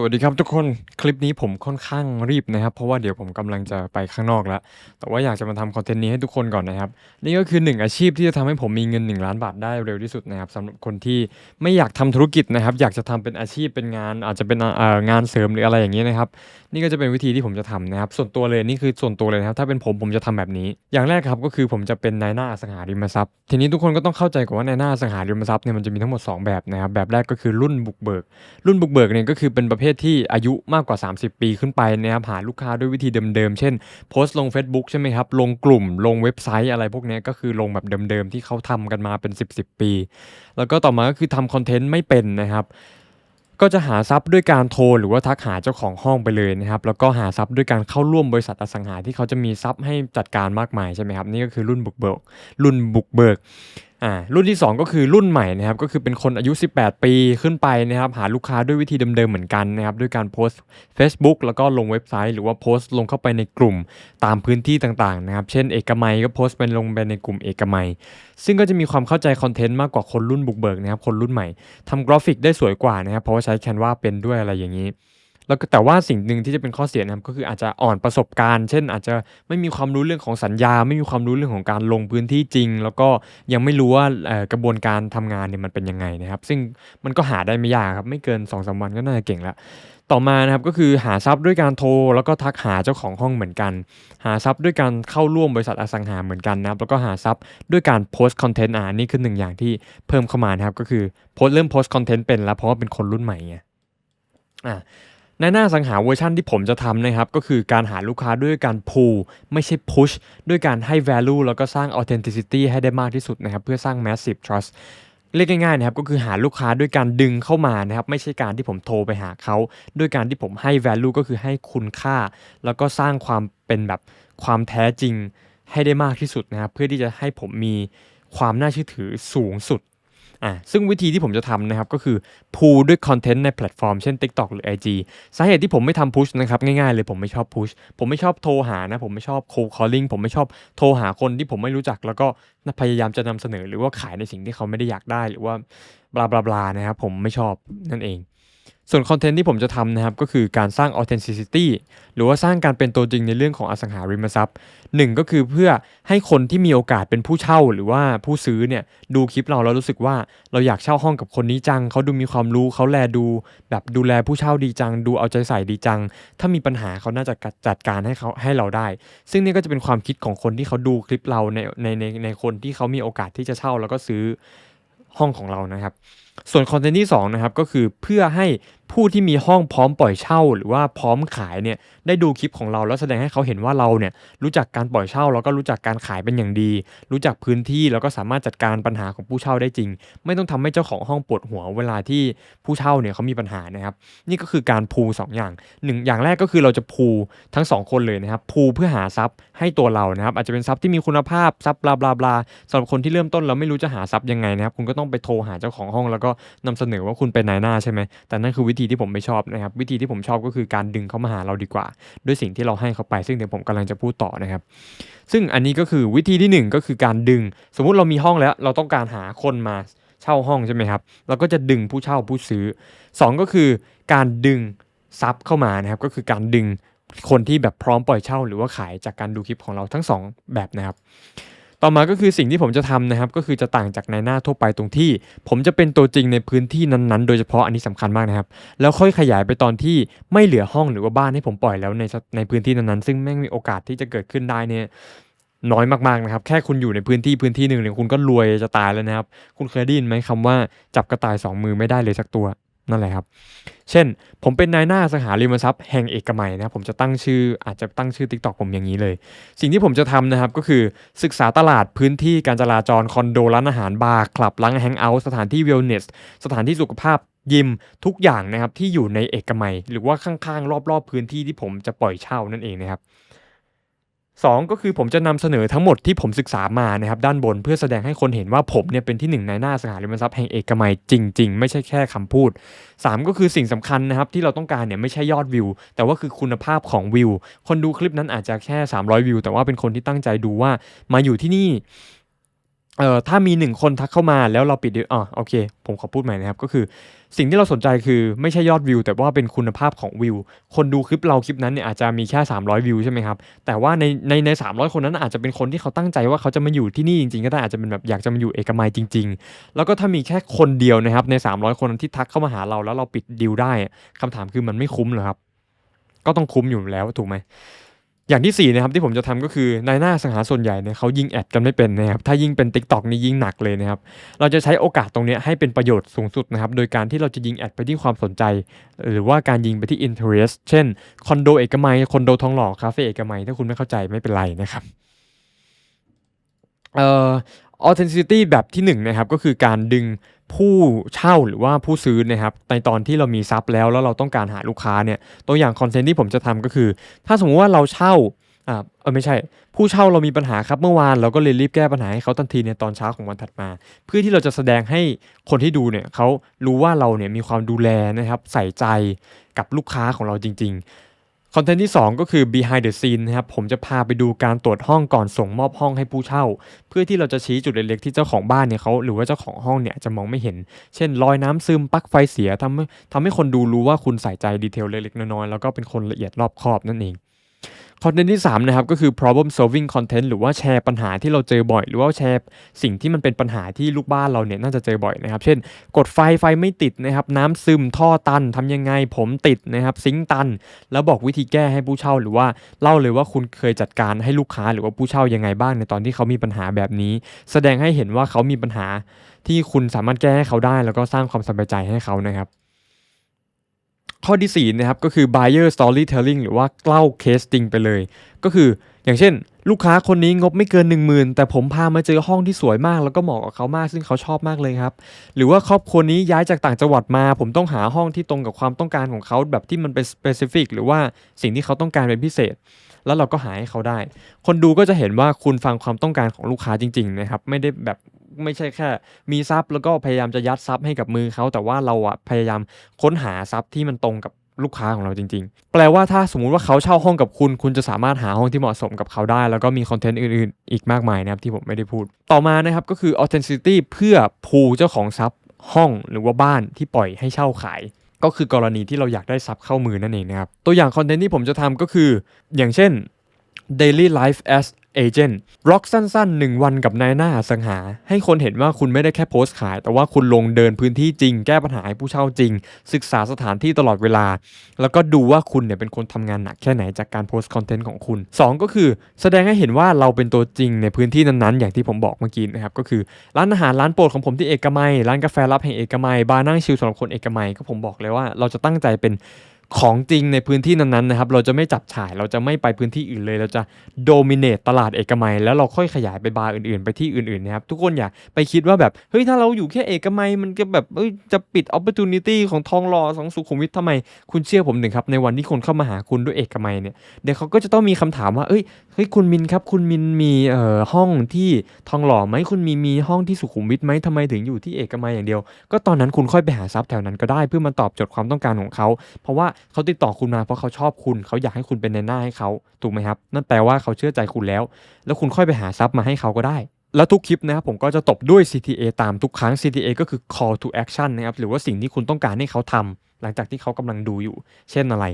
สวัสดีครับทุกคนคลิปนี้ผมค่อนข้างรีบนะครับ เพราะว่าเดี๋ยวผมกำลังจะไปข้างนอกแล้ว แต่ว่าอยากจะมาทำคอนเทนต์นี้ให้ทุกคนก่อนนะครับ นี่ก็คือหนึ่งอาชีพที่จะทำให้ผมมีเงิน 1 ล้านบาทได้เร็วที่สุดนะครับสำหรับคนที่ไม่อยากทำธุรกิจนะครับ อยากจะทำเป็นอาชีพเป็นงาน อาจจะเป็นงานเสริมหรืออะไรอย่างนี้นะครับ นี่ก็จะเป็นวิธีที่ผมจะทำนะครับส่วนตัวเลยนี่คือส่วนตัวเลยนะครับถ้าเป็นผมผมจะทำแบบนี้ อย่างแรกครับก็คือผมจะเป็นนายหน้าอสังหาริมทรัพย์ ทีนี้ทุกคนก็ต้องเข้าใจก่อนว่านายหน้าอสังหาริมทรัพย์เนี่ยมันจะมีทั้งหมด 2 แบบนะครับแบบแรกก็คือรุ่นบุกเบิก รุ่นบุกเบิกเนี่ยก็คือเป็นประเภทที่อายุมากกว่า 30 ปีขึ้นไปนะครับหาลูกค้าด้วยวิธีเดิมๆ เช่น โพสต์ลง Facebook ใช่ไหมครับ ลงกลุ่มลงเว็บไซต์อะไรพวกนี้ก็คือลงแบบเดิมๆ ที่เขาทำกันมาเป็น 10 10ปี แล้วก็ต่อมาก็คือทำคอนเทนต์ไม่เป็นนะครับก็จะหาทรัพย์ด้วยการโทรหรือว่าทักหาเจ้าของห้องไปเลยนะครับ แล้วก็หาทรัพย์ด้วยการเข้าร่วมบริษัทอสังหาที่เขาจะมีทรัพย์ให้จัดการมากมายใช่ไหมครับ นี่ก็คือรุ่นบุกเบิกรุ่นบุกเบิก อ่ารุ่นที่ 2 ก็คือรุ่นใหม่นะครับก็คือเป็นคนอายุ 18 ปีขึ้นไปนะครับหาลูกค้าด้วยวิธีเดิมๆเหมือนกันนะครับด้วยการโพสต์ Facebook แล้วก็ลงเว็บไซต์ หรือว่าโพสต์ลงเข้าไปในกลุ่มตามพื้นที่ต่างๆนะครับเช่นเอกมัยก็โพสต์เป็นลงไปในกลุ่มเอกมัย ซึ่งก็จะมีความเข้าใจคอนเทนต์มากกว่าคนรุ่นบุกเบิกนะครับคนรุ่นใหม่ทำกราฟิกได้สวยกว่านะครับเพราะว่าใช้ Canva เป็นด้วยอะไรอย่างนี้ แล้วก็แต่ว่าสิ่งหนึ่งที่จะเป็นข้อเสียนะครับก็คืออาจจะอ่อนประสบการณ์ เช่น อาจจะไม่มีความรู้เรื่องของสัญญา ไม่มีความรู้เรื่องของการลงพื้นที่จริง แล้วก็ยังไม่รู้ว่ากระบวนการทำงานเนี่ยมันเป็นยังไงนะครับ ซึ่งมันก็หาได้ไม่ยากครับไม่เกิน2อสวันก็น่าจะเก่งแล้วต่อมานะครับก็คือหาทรัพย์ด้วยการโทร แล้วก็ทักหาเจ้าของห้องเหมือนกัน หาทรัพย์ด้วยการเข้าร่วมบริษัทอสังหาเหมือนกันนะครับแล้วก็หาทรัพย์ด้วยการโพสต์คอนเทนต์อ่านี่คือหนึ่งอย่างที่เพิ่มเข้ามานะครับก็คือโพสเริ่มโพสต์คอนเทนต์เป็นแล้วเพราะว่าเป็นคนรุ่นใหม่ไงอ่า ในหน้าสังหาเวอร์ชันที่ผมจะทำนะครับ ก็คือการหาลูกค้าด้วยการ pull ไม่ใช่ push ด้วยการให้ value แล้วก็สร้าง authenticity ให้ได้มากที่สุดนะครับ เพื่อสร้าง massive trust เรียกง่ายๆนะครับก็คือหาลูกค้าด้วยการดึงเข้ามานะครับไม่ใช่การที่ผมโทรไปหาเขา ด้วยการที่ผมให้ value ก็คือให้คุณค่า แล้วก็สร้างความเป็นแบบความแท้จริงให้ได้มากที่สุดนะครับเพื่อที่จะให้ผมมีความน่าเชื่อถือสูงสุด อะซึ่งวิธีที่ผมจะทำนะครับก็คือพูด้วยคอนเทนต์ในแพลตฟอร์มเช่น TikTok หรือ IG สาเหตุที่ผมไม่ทำพุชนะครับง่ายๆเลยผมไม่ชอบพุชผมไม่ชอบโทรหานะผมไม่ชอบ cold calling ผมไม่ชอบโทรหาคนที่ผมไม่รู้จัก แล้วก็พยายามจะนำเสนอหรือว่าขายในสิ่งที่เขาไม่ได้อยากได้ หรือว่าบลาบลาบลานะครับผมไม่ชอบนั่นเอง ส่วนคอนเทนต์ที่ผมจะทำนะครับก็คือการสร้าง authenticity หรือว่าสร้างการเป็นตัวจริงในเรื่องของอสังหาริมทรัพย์หนึ่งก็คือเพื่อให้คนที่มีโอกาสเป็นผู้เช่าหรือว่าผู้ซื้อเนี่ยดูคลิปเราแล้วรู้สึกว่าเราอยากเช่าห้องกับคนนี้จัง เขาดูมีความรู้เขาแลดู แบบดูแลผู้เช่าดีจัง ดูเอาใจใส่ดีจัง ถ้ามีปัญหาเขาน่าจะจัดการให้เขาให้เราได้ ซึ่งนี่ก็จะเป็นความคิดของคนที่เขาดูคลิปเราในในในในคนที่เขามีโอกาสที่จะเช่าแล้วก็ซื้อห้องของเรานะครับ ส่วนคอนเทนต์ที่2นะครับก็คือเพื่อให้ ผู้ที่มีห้องพร้อมปล่อยเช่า หรือว่าพร้อมขายเนี่ยได้ดูคลิปของเราแล้วแสดงให้เขาเห็นว่าเราเนี่ยรู้จักการปล่อยเช่าแล้วก็รู้จักการขายเป็นอย่างดี รู้จักพื้นที่แล้วก็สามารถจัดการปัญหาของผู้เช่าได้จริง ไม่ต้องทำให้เจ้าของห้องปวดหัวเวลาที่ผู้เช่าเนี่ยเขามีปัญหานะครับ นี่ก็คือการพูสองอย่างหนึ่งอย่างแรกก็คือเราจะพูทั้งสองคนเลยนะครับพูเพื่อหาทรัพย์ให้ตัวเรานะครับ อาจจะเป็นทรัพย์ที่มีคุณภาพทรัพย์บลาบลาบลาสำหรับคนที่เริ่มต้นเราไม่รู้จะหาทรัพย์ยังไงนะครับ คุณก็ต้องไปโทรหาเจ้าของห้องแล้วก็นำเสนอว่าคุณเป็นนายหน้าใช่ไหมแต่นั่นคือวิธีที่ผมไม่ชอบนะครับ วิธีที่ผมชอบก็คือการดึงเขามาหาเราดีกว่า ด้วยสิ่งที่เราให้เขาไป ซึ่งเดี๋ยวผมกำลังจะพูดต่อนะครับ ซึ่งอันนี้ก็คือวิธีที่หนึ่งก็คือการดึง สมมุติเรามีห้องแล้ว เราต้องการหาคนมาเช่าห้องใช่ไหมครับเราก็จะดึงผู้เช่าผู้ซื้อสองก็คือการดึงซับเข้ามานะครับ ก็คือการดึงคนที่แบบพร้อมปล่อยเช่า หรือว่าขายจากการดูคลิปของเราทั้งสองแบบนะครับ ต่อมาก็คือสิ่งที่ผมจะทำนะครับก็คือจะต่างจากในหน้าทั่วไปตรงที่ ผมจะเป็นตัวจริงในพื้นที่นั้นๆ โดยเฉพาะอันนี้สำคัญมากนะครับ แล้วค่อยขยายไปตอนที่ไม่เหลือห้องหรือว่าบ้านให้ผมปล่อยแล้วในในพื้นที่นั้นๆซึ่งแม่งมีโอกาสที่จะเกิดขึ้นได้เนี่ยน้อยมากๆนะครับ แค่คุณอยู่ในพื้นที่พื้นที่หนึ่งเนี่ยคุณก็รวยจะตายแล้วนะครับ คุณเคยได้ยินไหมคำว่าจับกระต่ายสองมือไม่ได้เลยสักตัว นั่นแหละครับ เช่น ผมเป็นนายหน้าสังหาริมทรัพย์แห่งเอกมัยนะผมจะตั้งชื่ออาจจะตั้งชื่อ TikTok ผมอย่างนี้เลย สิ่งที่ผมจะทำนะครับก็คือศึกษาตลาดพื้นที่การจราจรคอนโดร้านอาหารบาร์คลับร้านแฮงเอาท์สถานที่เวลเนสสถานที่สุขภาพยิมทุกอย่างนะครับที่อยู่ในเอกมัย หรือว่าข้างๆ รอบๆ พื้นที่ที่ผมจะปล่อยเช่านั่นเองนะครับ สองก็คือผมจะนำเสนอทั้งหมดที่ผมศึกษามานะครับด้านบนเพื่อแสดงให้คนเห็นว่าผมเนี่ยเป็นที่หนึ่งในหน้าสหาริมทรัพย์แห่งเอกมัยจริง ๆ ไม่ใช่แค่คำพูด 3 ก็คือสิ่งสำคัญนะครับที่เราต้องการเนี่ยไม่ใช่ยอดวิว แต่ว่าคือคุณภาพของวิว คนดูคลิปนั้นอาจจะแค่ 300 วิว แต่ว่าเป็นคนที่ตั้งใจดูว่ามาอยู่ที่นี่ เอ่อถ้ามี1คนทักเข้ามาแล้วเราปิดดีลอ้อโอเค ผมขอพูดใหม่นะครับ ก็คือสิ่งที่เราสนใจคือไม่ใช่ยอดวิว แต่ว่าเป็นคุณภาพของวิว คนดูคลิปเราคลิปนั้นเนี่ยอาจจะมีแค่ 300 วิวใช่ไหมครับ แต่ว่าในในใน300คนนั้นอาจจะเป็นคนที่เขาตั้งใจว่าเขาจะมาอยู่ที่นี่จริงๆ ก็ได้อาจจะเป็นแบบอยากจะมาอยู่เอกมัยจริง ๆ แล้วก็ถ้ามีแค่คนเดียวนะครับใน 300 คนนั้นที่ทักเข้ามาหาเราแล้วเราปิดดีลได้อะคำถามคือมันไม่คุ้มเหรอครับ ก็ต้องคุ้มอยู่แล้วถูกไหม อย่างที่4นะครับที่ผมจะทำก็คือนายหน้าสังหาส่วนใหญ่เนี่ยเขายิงแอดกันไม่เป็นนะครับถ้ายิงเป็น TikTok นี่ยิงหนักเลยนะครับเราจะใช้โอกาสตรงนี้ให้เป็นประโยชน์สูงสุดนะครับโดยการที่เราจะยิงแอดไปที่ความสนใจ หรือว่าการยิงไปที่ interest เช่นคอนโดเอกมัยคอนโดทองหล่อคาเฟ่เอกมัยถ้าคุณไม่เข้าใจไม่เป็นไรนะครับเอ่อ authenticity แบบที่1นะครับก็คือการดึงผู้เช่าหรือว่าผู้ซื้อนะครับในตอนที่เรามีซับแล้วแล้วเราต้องการหาลูกค้าเนี่ยตัวอย่างคอนเทนต์ที่ผมจะทำก็คือ ถ้าสมมุติว่าเราเช่าอ่าเออไม่ใช่ ผู้เช่าเรามีปัญหาครับเมื่อวานเราก็เลยรีบแก้ปัญหาให้เขาทันทีในตอนเช้าของวันถัดมา เพื่อที่เราจะแสดงให้คนที่ดูเนี่ยเขารู้ว่าเราเนี่ยมีความดูแลนะครับใส่ใจกับลูกค้าของเราจริง ๆ คอนเทนต์ที่ 2 ก็คือ behind the scene นะครับ ผมจะพาไปดูการตรวจห้องก่อนส่งมอบห้องให้ผู้เช่า เพื่อที่เราจะชี้จุดเล็กๆที่เจ้าของบ้านเนี่ยเขาหรือว่าเจ้าของห้องเนี่ยจะมองไม่เห็น เช่น รอยน้ำซึมปลั๊กไฟเสียทำให้ทำให้คนดูรู้ว่าคุณใส่ใจดีเทลเล็กๆน้อยๆแล้วก็เป็นคนละเอียดรอบคอบนั่นเอง คอนเทนต์ที่3นะครับก็คือ problem solving content หรือว่าแชร์ปัญหาที่เราเจอบ่อย หรือว่าแชร์สิ่งที่มันเป็นปัญหาที่ลูกบ้านเราเนี่ยน่าจะเจอบ่อยนะครับ เช่น กดไฟไฟไม่ติดนะครับน้ำซึมท่อตันทำยังไงผมติดนะครับซิงตัน แล้วบอกวิธีแก้ให้ผู้เช่าหรือว่าเล่าเลยว่าคุณเคยจัดการให้ลูกค้าหรือว่าผู้เช่ายังไงบ้างในตอนที่เขามีปัญหาแบบนี้ แสดงให้เห็นว่าเขามีปัญหาที่คุณสามารถแก้ให้เขาได้ แล้วก็สร้างความสบายใจให้เขานะครับ ข้อที่ 4 นะครับ ก็คือ buyer storytelling หรือว่าเล่าเคสจริงไปเลย ก็คืออย่างเช่น ลูกค้าคนนี้งบไม่เกิน 10,000 แต่ผมพามาเจอห้องที่สวยมาก แล้วก็เหมาะกับเขามากซึ่งเขาชอบมากเลยครับ หรือว่าครอบครัวนี้ย้ายจากต่างจังหวัดมา ผมต้องหาห้องที่ตรงกับความต้องการของเขาแบบที่มันเป็น specific หรือว่าสิ่งที่เขาต้องการเป็นพิเศษ แล้วเราก็หาให้เขาได้ คนดูก็จะเห็นว่าคุณฟังความต้องการของลูกค้าจริงๆนะครับไม่ได้แบบ ไม่ใช่แค่ มีทรัพย์แล้วก็พยายามจะยัดทรัพย์ให้กับมือเขาแต่ว่าเราอะพยายามค้นหาทรัพย์ที่มันตรงกับลูกค้าของเราจริง ๆ แปลว่าถ้าสมมุติว่าเขาเช่าห้องกับคุณ คุณจะสามารถหาห้องที่เหมาะสมกับเขาได้ แล้วก็มีคอนเทนต์อื่นๆ อีกมากมายนะครับที่ผมไม่ได้พูด ต่อมานะครับก็คือ authenticity เพื่อพูเจ้าของทรัพย์ห้องหรือว่าบ้านที่ปล่อยให้เช่าขาย ก็คือกรณีที่เราอยากได้ทรัพย์เข้ามือนั่นเองนะครับ ตัวอย่างคอนเทนต์ที่ผมจะทำก็คือ อย่างเช่น daily life as agent ร็อกสั้น ๆ 1 วันกับนายหน้าสังหา ให้คนเห็นว่าคุณไม่ได้แค่โพสต์ขาย แต่ว่าคุณลงเดินพื้นที่จริง แก้ปัญหาให้ผู้เช่าจริง ศึกษาสถานที่ตลอดเวลา แล้วก็ดูว่าคุณเนี่ยเป็นคนทำงานหนักแค่ไหนจากการโพสต์คอนเทนต์ของคุณ 2 ก็คือแสดงให้เห็นว่าเราเป็นตัวจริงในพื้นที่นั้นๆ อย่างที่ผมบอกเมื่อกี้นะครับก็คือร้านอาหารร้านโปรดของผมที่เอกมัยร้านกาแฟรับแห่งเอกมัยบาร์นั่งชิลสำหรับคนเอกมัยก็ผมบอกเลยว่าเราจะตั้งใจเป็น ของจริงในพื้นที่นั้นๆนะครับ เราจะไม่จับฉายเราจะไม่ไปพื้นที่อื่นเลย เราจะโดมิเนตตลาดเอกมัย แล้วเราค่อยขยายไปบาร์อื่นๆ ไปที่อื่นๆนะครับทุกคนอย่าไปคิดว่าแบบเฮ้ยถ้าเราอยู่แค่เอกมัยมันก็แบบเอ้ยจะปิดโอกาสของทองหล่อสองสุขุมวิททำไม คุณเชื่อผมหนึ่งครับในวันที่คนเข้ามาหาคุณด้วยเอกมัยเนี่ยเดี๋ยวเขาก็จะต้องมีคำถามว่าเอ้ย เฮ้ยคุณมินครับ คุณมินมีเอ่อห้องที่ทองหล่อไหมคุณมีมีห้องที่สุขุมวิทไหมทำไมถึงอยู่ที่เอกมัยอย่างเดียว ก็ตอนนั้นคุณค่อยไปหาซับแถวนั้นก็ได้เพื่อมาตอบโจทย์ความต้องการของเขา เพราะว่าเขาติดต่อคุณมาเพราะเขาชอบคุณเขาอยากให้คุณเป็นในหน้าให้เขาถูกไหมครับนั่นแปลว่าเขาเชื่อใจคุณแล้ว แล้วคุณค่อยไปหาซับมาให้เขาก็ได้ แล้วทุกคลิปนะครับผมก็จะตบด้วย CTA ตามทุกครั้ง CTA ก็คือ call to action นะครับหรือว่าสิ่งที่คุณต้องการให้เขาทำหลังจากที่เขากำลังดูอยู่ เช่นอะไร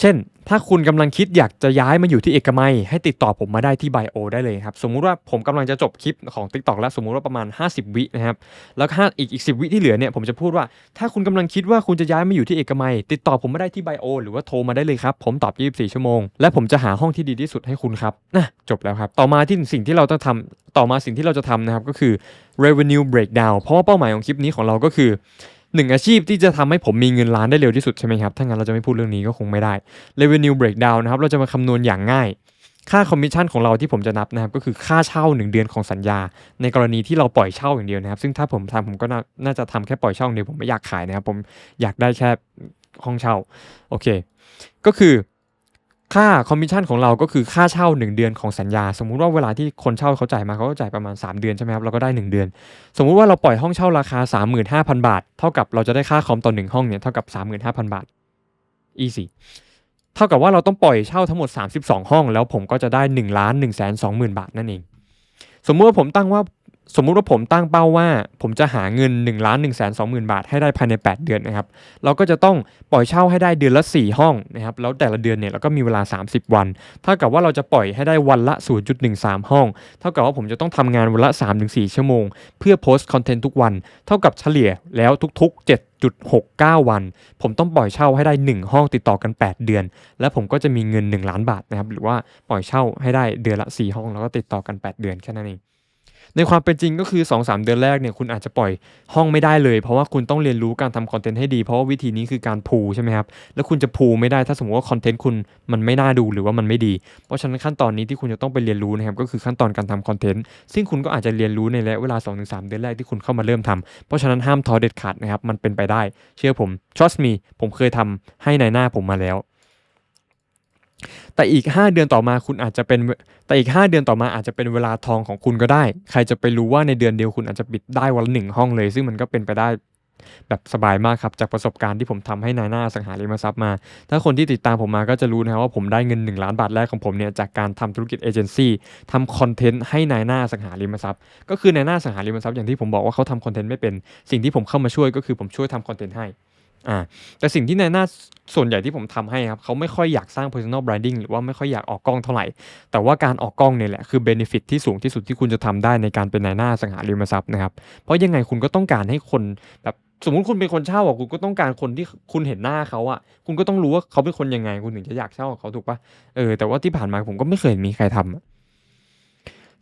เช่น ถ้าคุณกำลังคิดอยากจะย้ายมาอยู่ที่เอกมัย ให้ติดต่อผมมาได้ที่ไบโอได้เลยครับ สมมุติว่าผมกำลังจะจบคลิปของ TikTok แล้วสมมุติว่าประมาณ 50 วินะครับ แล้วห้าอีกอีกสิวิที่เหลือเนี่ยผมจะพูดว่า ถ้าคุณกำลังคิดว่าคุณจะย้ายมาอยู่ที่เอกมัย ติดต่อผมมาได้ที่ไบโอหรือว่าโทรมาได้เลยครับ ผมตอบ 24 ชั่วโมง และผมจะหาห้องที่ดีที่สุดให้คุณครับนะจบแล้วครับ ต่อมาที่สิ่งที่เราต้องทำต่อมาสิ่งที่เราจะทำนะครับก็คือ revenue breakdown เพราะว่าเป้าหมายของคลิปนี้ของเราก็คือ หนึ่งอาชีพที่จะทำให้ผมมีเงินล้านได้เร็วที่สุดใช่ไหมครับ ถ้างั้นเราจะไม่พูดเรื่องนี้ก็คงไม่ได้ revenue breakdown นะครับ เราจะมาคำนวณอย่างง่าย ค่าคอมมิชชั่นของเราที่ผมจะนับนะครับ ก็คือค่าเช่า 1 เดือนของสัญญา ในกรณีที่เราปล่อยเช่าอย่างเดียวนะครับ ซึ่งถ้าผมทำผมก็น่าจะทำแค่ปล่อยเช่าอย่างเดียวผมไม่อยากขายนะครับ ผมอยากได้แค่ห้องเช่า โอเค ก็คือ ค่าคอมมิชชั่นของเราก็คือค่าเช่า 1 เดือนของสัญญา สมมุติว่าเวลาที่คนเช่าเขาจ่ายมาเขาก็จ่ายประมาณ 3 เดือนใช่ไหมครับเราก็ได้ 1 เดือน สมมุติว่าเราปล่อยห้องเช่าราคา 35,000 บาท เท่ากับเราจะได้ค่าคอมต่อ1ห้องเนี่ยเท่ากับ 35,000 บาท easy เท่ากับว่าเราต้องปล่อยเช่าทั้งหมด 32 ห้อง แล้วผมก็จะได้1ล้าน1 2 0 0 0 0 บาทนั่นเอง สมมุติว่าผมตั้งว่า สมมุติว่าผมตั้งเป้าว่า ผมจะหาเงิน1นึ่งล้านหนึ่งแสนสองหมื่นบาทให้ได้ภายใน 8 เดือนนะครับ เราก็จะต้องปล่อยเช่าให้ได้เดือนละ 4 ห้องนะครับ แล้วแต่ละเดือนเนี่ยเราก็มีเวลา 30 วัน เท่ากับว่าเราจะปล่อยให้ได้วันละ 0.13 ห้อง เท่ากับว่าผมจะต้องทำงานวันละ 3-4 ชั่วโมง เพื่อโพสต์คอนเทนต์ทุกวัน เท่ากับเฉลี่ยแล้วทุก ๆ7.69 วัน ผมต้องปล่อยเช่าให้ได้ 1 ห้องติดต่อกัน 8 เดือน และผมก็จะมีเงิน 1 ล้านบาทนะครับ หรือว่าปล่อยเช่าให้ได้เดือนละ 4 ห้องแล้วก็ติดต่อกัน 8 เดือนแค่นั้นเอง ในความเป็นจริงก็คือ 2-3 เดือนแรกเนี่ยคุณอาจจะปล่อยห้องไม่ได้เลย เพราะว่าคุณต้องเรียนรู้การทำคอนเทนต์ให้ดี เพราะว่าวิธีนี้คือการพูใช่ไหมครับ แล้วคุณจะพูไม่ได้ถ้าสมมติว่าคอนเทนต์คุณมันไม่น่าดูหรือว่ามันไม่ดี เพราะฉะนั้นขั้นตอนนี้ที่คุณจะต้องไปเรียนรู้นะครับก็คือขั้นตอนการทำคอนเทนต์ซึ่งคุณก็อาจจะเรียนรู้ในระยะเวลา 2-3 เดือนแรกที่คุณเข้ามาเริ่มทำเพราะฉะนั้นห้ามท้อเด็ดขาดนะครับมันเป็นไปได้ เชื่อผม trust me ผมเคยทำให้ในหน้าผมมาแล้ว แต่อีก 5 เดือนต่อมาคุณอาจจะเป็นแต่อีก 5 เดือนต่อมาอาจจะเป็นเวลาทองของคุณก็ได้ ใครจะไปรู้ว่าในเดือนเดียวคุณอาจจะปิดได้วันละหนึ่งห้องเลย ซึ่งมันก็เป็นไปได้แบบสบายมากครับ จากประสบการณ์ที่ผมทำให้นายหน้าสังหาริมทรัพย์มา ถ้าคนที่ติดตามผมมาก็จะรู้นะครับว่าผมได้เงิน 1 ล้านบาทแรกของผมเนี่ยจากการทำธุรกิจเอเจนซี่ทำคอนเทนต์ให้นายหน้าสังหาริมทรัพย์ ก็คือนายหน้าสังหาริมทรัพย์อย่างที่ผมบอกว่าเขาทำคอนเทนต์ไม่เป็น สิ่งที่ผมเข้ามาช่วยก็คือผมช่วยทำคอนเทนต์ให้ อ่าแต่สิ่งที่นายหน้าส่วนใหญ่ที่ผมทำให้ครับเขาไม่ค่อยอยากสร้าง personal branding หรือว่าไม่ค่อยอยากออกกล้องเท่าไหร่ แต่ว่าการออกกล้องเนี่ยแหละคือ benefit ที่สูงที่สุดที่คุณจะทำได้ในการเป็นนายหน้าสังหาริมทรัพย์นะครับเพราะยังไงคุณก็ต้องการให้คนแบบสมมติคุณเป็นคนเช่าอะคุณก็ต้องการคนที่คุณเห็นหน้าเขาอะคุณก็ต้องรู้ว่าเขาเป็นคนยังไง คุณถึงจะอยากเช่าเขาถูกปะเออแต่ว่าที่ผ่านมาผมก็ไม่เคยมีใครทำอะ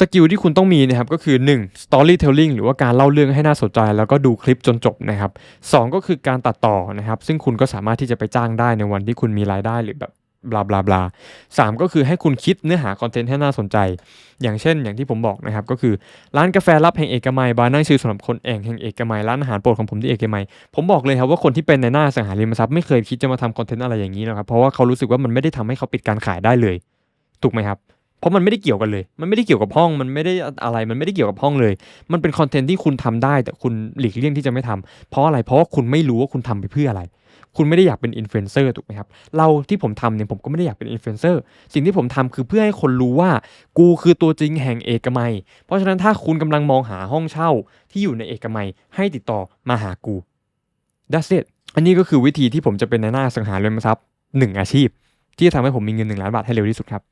สกิลที่คุณต้องมีนะครับก็คือ 1. storytelling หรือว่าการเล่าเรื่องให้น่าสนใจ แล้วก็ดูคลิปจนจบนะครับสองก็คือการตัดต่อนะครับ ซึ่งคุณก็สามารถที่จะไปจ้างได้ในวันที่คุณมีรายได้หรือแบบบลาบลาบลาสามก็คือให้คุณคิดเนื้อหาคอนเทนต์ให้น่าสนใจ อย่างเช่น อย่างที่ผมบอกนะครับก็คือร้านกาแฟลับแห่งเอกมัยบาร์นั่งชิลสำหรับคนแองแห่งเอกมัยร้านอาหารโปรดของผมที่เอกมัยผมบอกเลยครับว่าคนที่เป็นในหน้าสังหาริมทรัพย์ไม่เคยคิดจะมาทำคอนเทนต์อะไรอย่างนี้นะครับเพราะว่าเขารู้สึกว่ามันไม่ได้ทำให้เขาปิดการขายได้เลย ถูกไหมครับ เพราะมันไม่ได้เกี่ยวกันเลย มันไม่ได้เกี่ยวกับห้อง มันไม่ได้อะไร มันไม่ได้เกี่ยวกับห้องเลย มันเป็นคอนเทนต์ที่คุณทำได้ แต่คุณหลีกเลี่ยงที่จะไม่ทำเพราะอะไร เพราะว่าคุณไม่รู้ว่าคุณทำไปเพื่ออะไร คุณไม่ได้อยากเป็นอินฟลูเอนเซอร์ถูกไหมครับ เราที่ผมทำเนี่ยผมก็ไม่ได้อยากเป็นอินฟลูเอนเซอร์ สิ่งที่ผมทำคือเพื่อให้คนรู้ว่า กูคือตัวจริงแห่งเอกมัย เพราะฉะนั้นถ้าคุณกำลังมองหาห้องเช่าที่อยู่ในเอกมัย ให้ติดต่อมาหากู That's it อันนี้ก็คือวิธีที่ผมจะเป็นในหน้าสังหาริมทรัพย์หนึ่งอาชีพ ที่จะทำให้ผมมีเงินหนึ่งล้านบาทให้เร็วที่สุดครับ